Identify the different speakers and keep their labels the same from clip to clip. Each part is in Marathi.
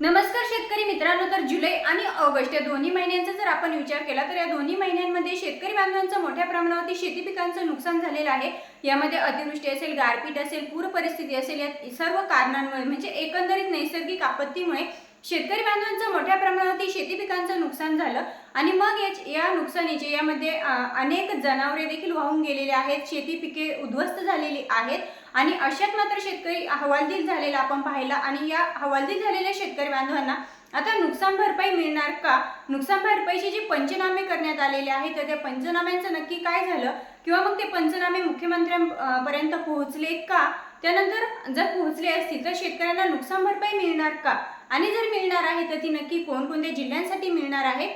Speaker 1: नमस्कार शेतकरी मित्रांनो तर जुलै आणि ऑगस्ट या दोन्ही महिन्यांचा जर आपण विचार केला तर या दोन्ही महिन्यांमध्ये शेतकरी बांधवांचं मोठ्या प्रमाणावरती शेती पिकांचं नुकसान झालेलं आहे. यामध्ये अतिवृष्टी असेल गारपीट असेल पूर परिस्थिती असेल या सर्व कारणांमुळे म्हणजे एकंदरीत नैसर्गिक आपत्तीमुळे शेतकरी बांधवांचं मोठ्या प्रमाणावरती शेती पिकांचं नुकसान झालं. आणि मग या या नुकसानीचे यामध्ये अनेक जनावरे देखील वाहून गेलेले आहेत शेती पिके उद्ध्वस्त झालेली आहेत. आणि अशात मात्र शेतकरी हवालदिल झालेला आपण पाहिला आणि या हवालदिल झालेल्या शेतकरी बांधवांना आता नुकसान भरपाई मिळणार का? नुकसान भरपाईचे जे पंचनामे करण्यात आलेले आहेत तर त्या पंचनाम्यांचं नक्की काय झालं? किंवा मग ते पंचनामे मुख्यमंत्र्यांपर्यंत पोहोचले का? त्यानंतर जर पोहोचले असतील तर शेतकऱ्यांना नुकसान भरपाई मिळणार का? आणि जर मिळणार आहे तर ती नक्की कोणकोणत्या जिल्ह्यांसाठी मिळणार आहे?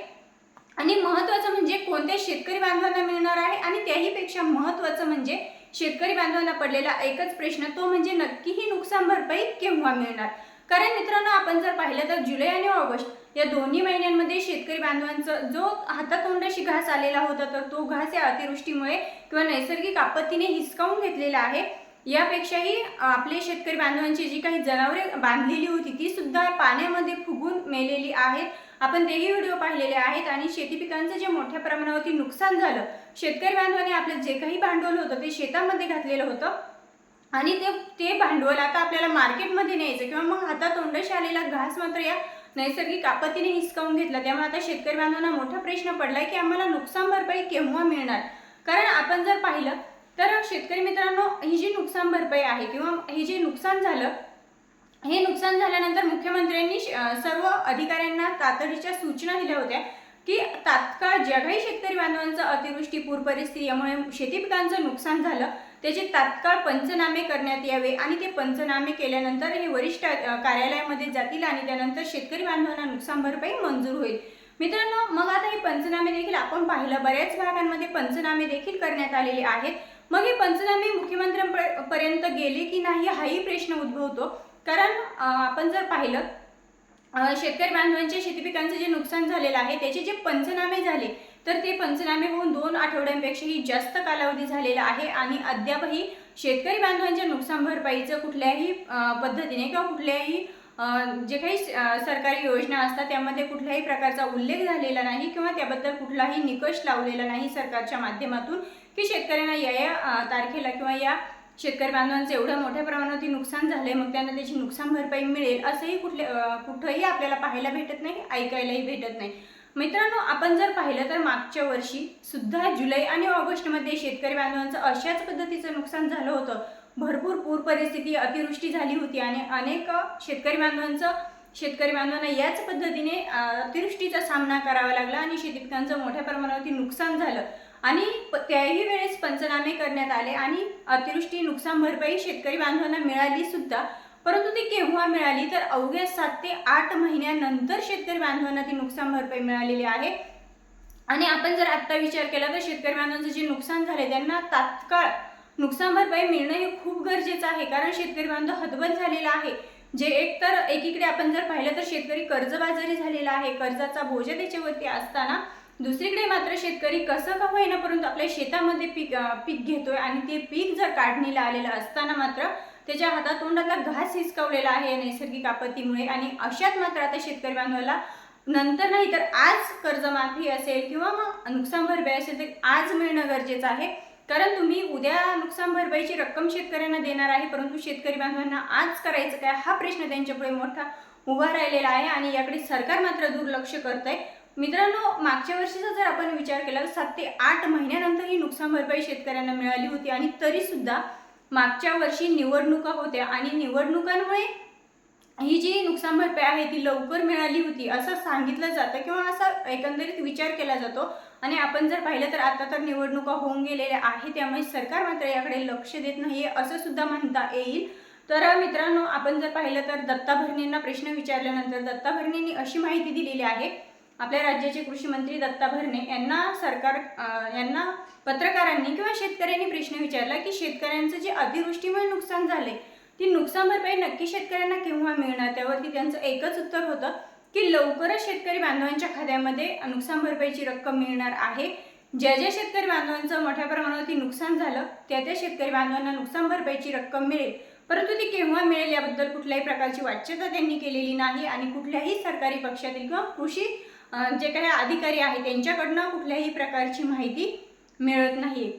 Speaker 1: आणि महत्त्वाचं म्हणजे कोणत्या शेतकरी बांधवांना मिळणार आहे? आणि त्याहीपेक्षा महत्त्वाचं म्हणजे शेतकरी बांधवांना पडलेला एकच प्रश्न तो म्हणजे नक्की ही नुकसान भरपाई केव्हा मिळणार? कारण मित्रांनो आपण जर पाहिलं तर जुलै आणि ऑगस्ट या दोन्ही महिन्यांमध्ये शेतकरी बांधवांचं जो हातातोंडाशी घास आलेला होता तर तो घास या अतिवृष्टीमुळे किंवा नैसर्गिक आपत्तीने हिसकावून घेतलेला आहे. यापेक्षाही आपले शेतकरी बांधवांची जी काही जनावरे बांधलेली होती ती सुद्धा पाण्यामध्ये फुगून मेलेली आहेत. आपण तेही व्हिडिओ पाहिलेले आहेत आणि शेती पिकांचं जे मोठ्या प्रमाणावरती नुकसान झालं शेतकरी बांधवांनी आपलं जे काही भांडवल होतं ते शेतामध्ये घातलेलं होतं. आणि ते ते भांडवल आता आपल्याला मार्केटमध्ये न्यायचं किंवा मग हातातोंडाशी आलेला घास मात्र या नैसर्गिक आपत्तीने हिसकावून घेतला त्यामुळे आता शेतकरी बांधवांना मोठा प्रश्न पडलाय की आम्हाला नुकसान भरपाई केव्हा मिळणार? कारण आपण जर पाहिलं तर शेतकरी मित्रांनो ही जी नुकसान भरपाई आहे किंवा हे जे नुकसान झालं हे नुकसान झाल्यानंतर मुख्यमंत्र्यांनी श- सर्व अधिकाऱ्यांना तातडीच्या सूचना दिल्या होत्या की तात्काळ ज्या काही शेतकरी बांधवांचं अतिवृष्टी पूर परिस्थिती यामुळे शेती पिकांचं नुकसान झालं त्याचे तात्काळ पंचनामे करण्यात यावे आणि ते पंचनामे केल्यानंतर हे वरिष्ठ कार्यालयामध्ये जातील आणि त्यानंतर शेतकरी बांधवांना नुकसान भरपाई मंजूर होईल. मित्रांनो मग आता हे पंचनामे देखील आपण पाहिलं बऱ्याच भागांमध्ये पंचनामे देखील करण्यात आलेले आहेत. मग हे पंचनामे मुख्यमंत्र्यांपर्यंत गेले की नाही हाही प्रश्न उद्भवतो कारण आपण जर पाहिलं शेतकरी बांधवांच्या शेती पिकांचं जे नुकसान झालेलं आहे त्याचे जे पंचनामे झाले तर ते पंचनामे होऊन दोन आठवड्यांपेक्षाही जास्त कालावधी झालेला आहे आणि अद्यापही शेतकरी बांधवांच्या नुकसान भरपाईचं कुठल्याही पद्धतीने किंवा कुठल्याही जे काही सरकारी योजना असतात त्यामध्ये कुठल्याही प्रकारचा उल्लेख झालेला नाही किंवा त्याबद्दल कुठलाही निकष लावलेला नाही सरकारच्या माध्यमातून की शेतकऱ्यांना या या तारखेला किंवा या शेतकरी बांधवांचं एवढं मोठ्या प्रमाणावरती नुकसान झालंय मग त्यांना त्याची नुकसान भरपाई मिळेल असंही कुठले कुठंही आपल्याला पाहायला भेटत नाही ऐकायलाही भेटत नाही. मित्रांनो आपण जर पाहिलं तर मागच्या वर्षी सुद्धा जुलै आणि ऑगस्टमध्ये शेतकरी बांधवांचं अशाच पद्धतीचं नुकसान झालं होतं. भरपूर पूर परिस्थिती अतिवृष्टी झाली होती आणि अनेक शेतकरी बांधवांचं शेतकरी बांधवांना याच पद्धतीने अतिवृष्टीचा सामना करावा लागला आणि शेतीपिकांचं मोठ्या प्रमाणावरती नुकसान झालं. आणि प- त्याही वेळेस पंचनामे करण्यात आले आणि अतिवृष्टी नुकसान भरपाई शेतकरी बांधवांना मिळाली सुद्धा. परंतु ती केव्हा मिळाली? तर अवघ्या सात ते आठ महिन्यानंतर शेतकरी बांधवांना ती नुकसान भरपाई मिळालेली आहे. आणि आपण जर आत्ता विचार केला तर शेतकरी बांधवांचं जे नुकसान झाले त्यांना तात्काळ नुकसान भरपाई मिळणं हे खूप गरजेचं आहे कारण शेतकरी बांधव हतबल झालेला आहे. जे एक तर एकीकडे आपण जर पाहिलं तर शेतकरी कर्जबाजारी झालेला आहे कर्जाचा बोजा त्याच्यावरती असताना दुसरीकडे मात्र शेतकरी कसं का होईना परंतु आपल्या शेतामध्ये पीक पीक घेतोय आणि ते पीक जर काढणीला आलेलं असताना मात्र त्याच्या हातातोंडातला घास हिसकवलेला आहे नैसर्गिक आपत्तीमुळे आणि अशात मात्र आता शेतकरी बांधवाला नंतर नाही तर आज कर्जमाफी असेल किंवा मग नुकसान भरपाई असेल तर आज मिळणं गरजेचं आहे. कारण तुम्ही उद्या नुकसान भरपाईची रक्कम शेतकऱ्यांना देणार आहे परंतु शेतकरी बांधवांना आज करायचं काय हा प्रश्न त्यांच्यापुढे मोठा उभा राहिलेला आहे आणि याकडे सरकार मात्र दुर्लक्ष करत आहे मित्रांनो मागच्या वर्षीचा जर आपण विचार केला तर सात ते आठ महिन्यानंतर ही नुकसान भरपाई शेतकऱ्यांना मिळाली होती आणि तरी सुद्धा मागच्या वर्षी निवडणुका होत्या आणि निवडणुकांमुळे ही जी नुकसान भरपाई आहे ती लवकर मिळाली होती असं सांगितलं जातं किंवा असा एकंदरीत विचार केला जातो. आणि आपण जर पाहिलं तर आता तर निवडणुका होऊन गेलेल्या आहे त्यामुळे सरकार मात्र याकडे लक्ष देत नाही असं सुद्धा म्हणता येईल. तर मित्रांनो आपण जर पाहिलं तर दत्ता भरणेंना प्रश्न विचारल्यानंतर दत्ता भरणेंनी अशी माहिती दिलेली आहे. आपल्या राज्याचे कृषी मंत्री दत्ता भरणे यांना सरकार यांना पत्रकारांनी किंवा शेतकऱ्यांनी प्रश्न विचारला की शेतकऱ्यांचं जे अतिवृष्टीमुळे नुकसान झाले ती नुकसान भरपाई नक्की शेतकऱ्यांना केव्हा मिळणार? त्यावरती त्यांचं एकच उत्तर होतं की लवकरच शेतकरी बांधवांच्या खात्यामध्ये नुकसान भरपाईची रक्कम मिळणार आहे. ज्या ज्या शेतकरी बांधवांचं मोठ्या प्रमाणावरती नुकसान झालं त्या त्या शेतकरी बांधवांना नुकसान भरपाईची रक्कम मिळेल. परंतु ती केव्हा मिळेल याबद्दल कुठल्याही प्रकारची वाच्यता त्यांनी केलेली नाही आणि कुठल्याही सरकारी पक्षातील किंवा कृषी जे काही अधिकारी आहेत त्यांच्याकडनं कुठल्याही प्रकारची माहिती मिळत नाही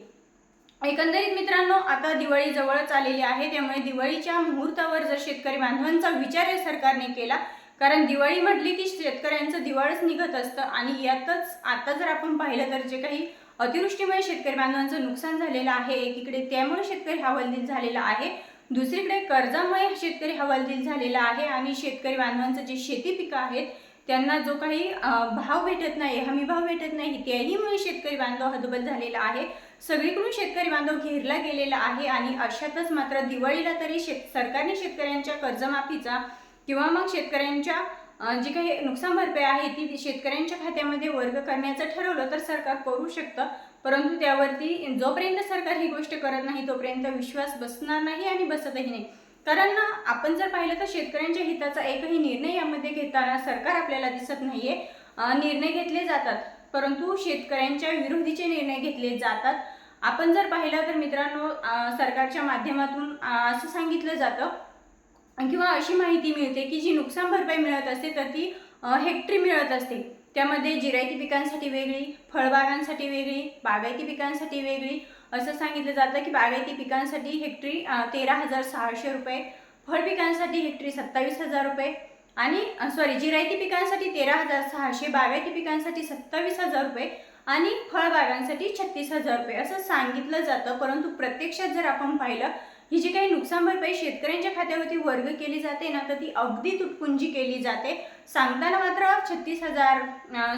Speaker 1: एकंदरीत मित्रांनो आता दिवाळी जवळच आलेली आहे. त्यामुळे दिवाळीच्या मुहूर्तावर जर शेतकरी बांधवांचा विचार या सरकारने केला कारण दिवाळी म्हटली की शेतकऱ्यांचं दिवाळच निघत असतं आणि यातच आता जर आपण पाहिलं तर जे काही अतिवृष्टीमुळे शेतकरी बांधवांचं नुकसान झालेलं आहे एकीकडे त्यामुळे शेतकरी हवालदिल झालेला आहे दुसरीकडे कर्जामुळे शेतकरी हवालदिल झालेला आहे आणि शेतकरी बांधवांचं जे शेती पिकं आहेत त्यांना जो काही भाव भेटत नाही हमी भाव भेटत नाही त्याहीमुळे शेतकरी बांधव हतबल झालेला आहे. सगळीकडून शेतकरी बांधव घेरला गेलेला आहे आणि अशातच मात्र दिवाळीला तरी शेत सरकारने शेतकऱ्यांच्या कर्जमाफीचा किंवा मग शेतकऱ्यांच्या जी काही नुकसान भरपाई आहे ती शेतकऱ्यांच्या खात्यामध्ये वर्ग करण्याचं ठरवलं तर सरकार करू शकतं. परंतु त्यावरती जोपर्यंत सरकार ही गोष्ट करत नाही तोपर्यंत विश्वास बसणार नाही आणि बसतही नाही. कारण ना आपण जर पाहिलं तर शेतकऱ्यांच्या हिताचा एकही निर्णय यामध्ये घेताना सरकार आपल्याला दिसत नाहीये. निर्णय घेतले जातात. परंतु शेतकऱ्यांच्या विरोधीचे निर्णय घेतले जातात. आपण जर पाहिलं तर मित्रांनो सरकारच्या माध्यमातून असं सांगितलं जातं किंवा अशी माहिती मिळते की जी नुकसान भरपाई मिळत असते तर ती हेक्टरी मिळत असते. त्यामध्ये जिरायती पिकांसाठी वेगळी फळबागांसाठी वेगळी बागायती पिकांसाठी वेगळी. असं सांगितलं जातं की बागायती पिकांसाठी हेक्टरी तेरा हजार सहाशे रुपये फळ पिकांसाठी हेक्टरी सत्तावीस हजार रुपये आणि सॉरी जिरायती पिकांसाठी तेरा हजार सहाशे बागायती पिकांसाठी सत्तावीस हजार रुपये आणि फळबागांसाठी छत्तीस हजार रुपये. असं सांगितलं जातं परंतु प्रत्यक्षात जर आपण पाहिलं ही जी काही नुकसान भरपाई शेतकऱ्यांच्या खात्यावरती वर्ग केली जाते ना तर ती अगदी तुटपुंजी केली जाते. सांगताना मात्र छत्तीस हजार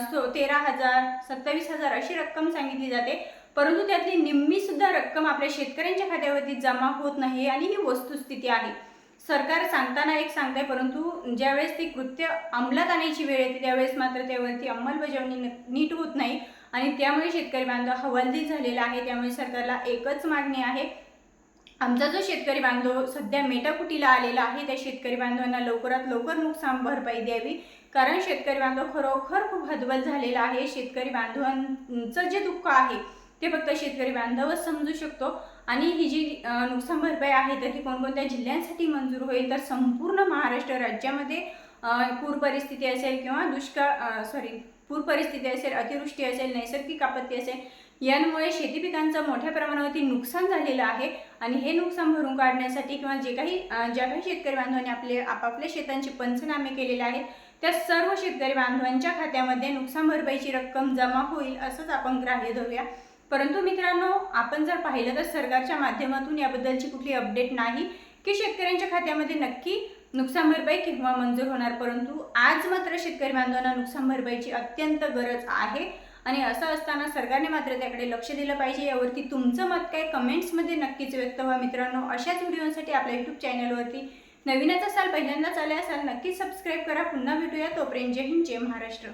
Speaker 1: सो तेरा हजार सत्तावीस हजार अशी रक्कम सांगितली जाते. परंतु त्यातली निम्मी सुद्धा रक्कम आपल्या शेतकऱ्यांच्या खात्यावरती जमा होत नाही आणि ही वस्तुस्थिती आहे. सरकार सांगताना एक सांगते परंतु ज्यावेळेस ती कृत्य अंमलात आणायची वेळ येते त्यावेळेस मात्र त्यावरती अंमलबजावणी न- नीट होत नाही. आणि त्यामुळे शेतकरी बांधव हवालदिल झालेला आहे त्यामुळे सरकारला एकच मागणी आहे. आमचा जो शेतकरी बांधव सध्या मेटाकुटीला आलेला आहे त्या शेतकरी बांधवांना लवकरात लवकर नुकसान भरपाई द्यावी. कारण शेतकरी बांधव खरोखर खूप हदबल झालेला आहे. शेतकरी बांधवांचं जे दुःख आहे ते फक्त शेतकरी बांधवच समजू शकतो. आणि ही जी नुकसान भरपाई आहे तर ती कोणकोणत्या जिल्ह्यांसाठी मंजूर होईल तर संपूर्ण महाराष्ट्र राज्यामध्ये पूर परिस्थिती असेल किंवा दुष्काळ सॉरी पूर परिस्थिती असेल अतिवृष्टी असेल नैसर्गिक आपत्ती असेल यांमुळे शेती पिकांचं मोठ्या प्रमाणावरती नुकसान झालेलं आहे आणि हे नुकसान भरून काढण्यासाठी किंवा जे काही ज्या काही शेतकरी बांधवांनी आपले आपापल्या शेतांचे पंचनामे केलेले आहेत त्या सर्व शेतकरी बांधवांच्या खात्यामध्ये नुकसान भरपाईची रक्कम जमा होईल असंच आपण ग्राह्य धरूया. परंतु मित्रांनो आपण जर पाहिलं तर सरकारच्या माध्यमातून याबद्दलची कुठली अपडेट नाही की शेतकऱ्यांच्या खात्यामध्ये नक्की नुकसान भरपाई किंवा मंजूर होणार परंतु आज मात्र शेतकरी बांधवांना नुकसान भरपाईची अत्यंत गरज आहे. आणि असं असताना सरकारने मात्र त्याकडे लक्ष दिलं पाहिजे. यावरती तुमचं मत काय? कमेंट्समध्ये नक्कीच व्यक्त व्हा मित्रांनो. अशाच व्हिडिओसाठी आपल्या यूट्यूब चॅनलवरती नवीनच असाल पहिल्यांदाच आले असाल नक्कीच सबस्क्राईब करा. पुन्हा भेटूया. तोपर्यंत जय हिंद जय महाराष्ट्र.